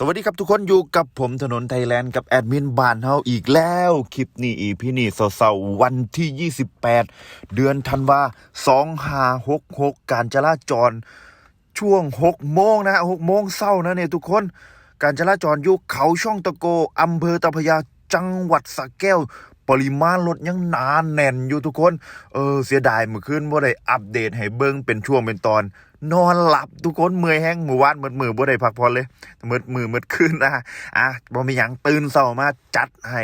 สวัสดีครับทุกคนอยู่กับผมถนนไทยแลนด์กับแอดมินบ้านเฮาอีกแล้ว คลิปนี้อีพี่นี่เสาร์วันที่ 28 เดือนธันวา2566 การจราจรช่วง 6 โมงนะ6โมงเศร้านะเนี่ยทุกคน การจราจรอยู่เขาช่องตะโกอำเภอตะพยาจังหวัดสระแก้ว ปริมาณรถยังหนาแน่นอยู่ทุกคน เออเสียดายเมื่อคืนว่าได้อัปเดตให้เบิ่งเป็นช่วงเป็นตอน นอนหลับทุกคนเมื่อยแห้งหมือวานมืดมือบ่ได้พักผ่อนเลยมืดมือมืดคืนนะอะบ่มีหยังตื่นเช้ามาจัดให้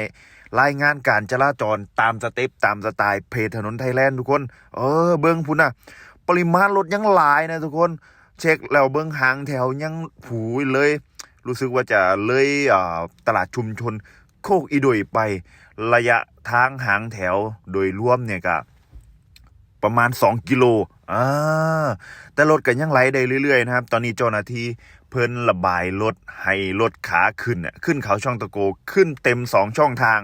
รายงานการจราจรตามสเต็ปตามสไตล์เพจถนนไทยแลนด์ทุกคน เออ เบิ่งพุ่นน่ะปริมาณรถยังหลายนะทุกคน เช็คแล้วเบิ่งหางแถวยังผูเลย รู้สึกว่าจะเลยตลาดชุมชน โคกอีโดยไประยะทางหางแถวโดยรวมเนี่ยก็ ประมาณ 2 กิโลอ่าแต่รถก็ยังไหลได้เรื่อยๆนะครับ ตอนนี้เจ้าหน้าที่เพิ่นระบายรถให้รถขาขึ้นน่ะขึ้นเขาช่องตะโกขึ้นเต็ม 2 ช่องทาง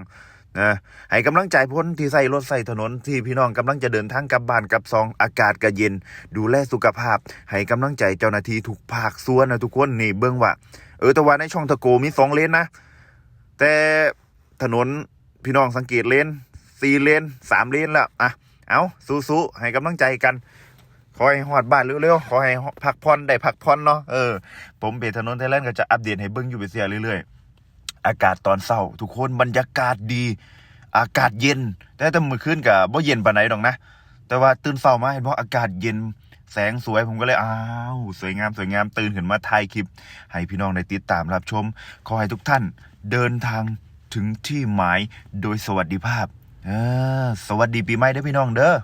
นะให้กำลังใจพ้นที่ใส่รถใส่ถนนที่พี่น้องกำลังจะเดินทางกลับบ้านกลับซองอากาศก็เย็น ดูแลสุขภาพ ให้กำลังใจเจ้าหน้าที่ทุกภาคส่วนนะทุกคนนี่เบิ่งว่า เออแต่ว่าในช่องตะโกมีสองเลนนะ แต่ถนนพี่น้องสังเกตเลนสี่เลนสามเลนแล้วอะ เอาสู้ๆให้กำลังใจกันขอให้หอดบ้านเร็วๆขอให้พักผ่อนได้พักผ่อนเนาะเออผมเบทถนนไทยแลนด์ก็จะอัปเดตให้เบิ้งอยู่ไปเสียเรื่อยๆอากาศตอนเช้า ทุกคนบรรยากาศดี อากาศเย็น แต่แต่เมื่อคืนกับบ่เย็นปานไหนดอกนะ แต่ว่าตื่นเช้ามาเห็นว่าอากาศเย็นแสงสวยผมก็เลยอ้าวสวยงามสวยงามตื่นขึ้นมาถ่ายคลิป ให้พี่น้องได้ติดตามรับชม ขอให้ทุกท่านเดินทางถึงที่หมายโดยสวัสดิภาพ สวัสดีปีใหม่เด้อพี่น้องเด้อ